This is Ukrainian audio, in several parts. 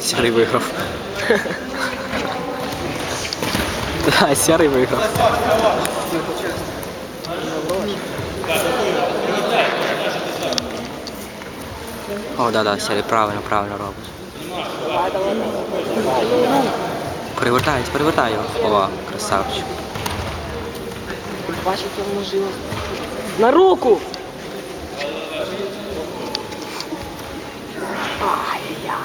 Сірий виграв. Так, сірий виграв. О, да, да, сірий правильно, правильно робить. Перевертається, перевертай його. Ова, красавчик. Бачите, вложила. На руку! Ай-я.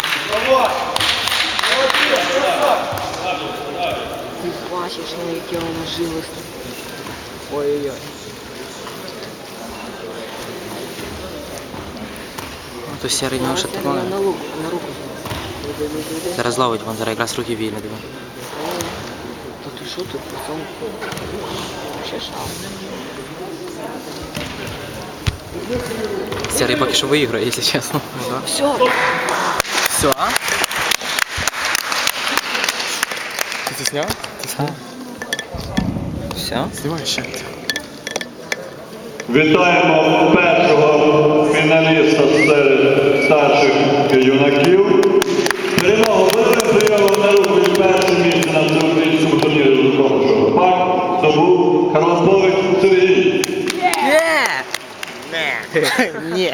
Ти бачиш, на яке воно жило. Ой-ой-ой. Ну, то сірий нього ще Це такое. на руку, на руку. Іди, іди, іди. Зараз ловить, вон зараз якраз руки вільні, диви. Та ти що тут пацан? Ще Шаг. Сірий поки що виграє, якщо чесно. Все, Все, а? Ти це зняв? Ти зняв? Все? Знімай ще. Вітаємо першого фіналіста серед старших юнаків. Перемогу прийомом на руку і перше місце на всеукраїнському турнірі з Луковичого ПАК здобув Карлопович Сергій. 嘿嘿你。